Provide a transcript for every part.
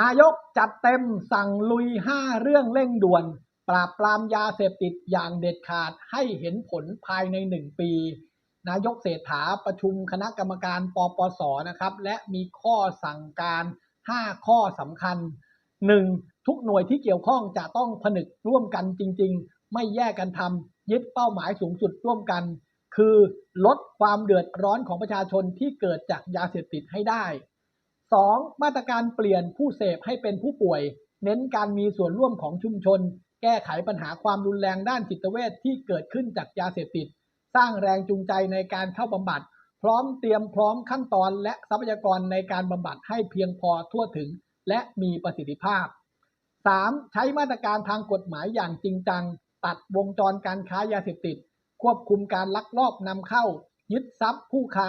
นายกจัดเต็มสั่งลุย 5 เรื่องเร่งด่วน ปราบปรามยาเสพติดอย่างเด็ดขาดให้เห็นผลภายใน 1 ปี นายกเศรษฐาประชุมคณะกรรมการปปสนะครับ และมีข้อสั่งการ 5 ข้อสำคัญ 1. ทุกหน่วยที่เกี่ยวข้องจะต้องผนึกร่วมกันจริง ๆ ไม่แยกกันทำยึดเป้าหมายสูงสุดร่วมกัน คือลดความเดือดร้อนของประชาชนที่เกิดจากยาเสพติดให้ได้ 2. มาตรการเปลี่ยนผู้เสพให้เป็นผู้ป่วย เน้นการมีส่วนร่วมของชุมชน แก้ไขปัญหาความรุนแรงด้านจิตเวชที่เกิดขึ้นจากยาเสพติด สร้างแรงจูงใจในการเข้าบำบัด พร้อมเตรียมพร้อมขั้นตอนและทรัพยากรในการบำบัดให้เพียงพอทั่วถึง และมีประสิทธิภาพ 3. ใช้มาตรการทางกฎหมายอย่างจริงจัง ตัดวงจรการค้ายาเสพติด ควบคุมการลักลอบนำเข้า ยึดทรัพย์ผู้ค้า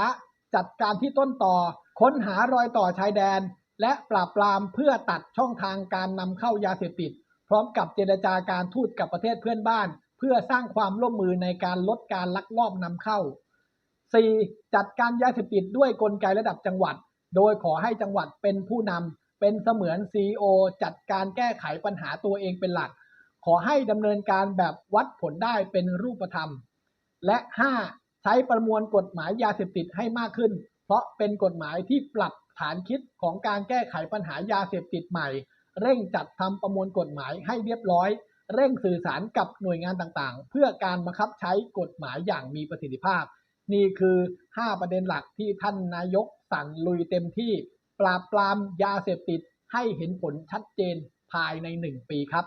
จัดการที่ต้นต่อ ค้นหารอยต่อชายแดน และปราบปรามเพื่อตัดช่องทางการนำเข้ายาเสพติด พร้อมกับเจรจาการทูตกับประเทศเพื่อนบ้าน เพื่อสร้างความร่วมมือในการลดการลักลอบนำเข้า 4. จัดการยาเสพติดด้วยกลไกระดับจังหวัด โดยขอให้จังหวัดเป็นผู้นำเป็นเสมือน CEO จัดการแก้ไขปัญหาตัวเองเป็นหลัก ขอให้ดำเนินการแบบวัดผลได้เป็นรูปธรรม และ 5. ใช้ประมวลกฎหมายยาเสพติดให้มากขึ้น เพราะเป็นกฎหมายที่ปรับฐานคิดของการแก้ไขปัญหายาเสพติดใหม่ เร่งจัดทำประมวลกฎหมายให้เรียบร้อย เร่งสื่อสารกับหน่วยงานต่างๆ เพื่อการบังคับใช้กฎหมายอย่างมีประสิทธิภาพ นี่คือ 5 ประเด็นหลักที่ท่านนายกสั่งลุยเต็มที่ ปราบปรามยาเสพติดให้เห็นผลชัดเจนภายใน 1 ปีครับ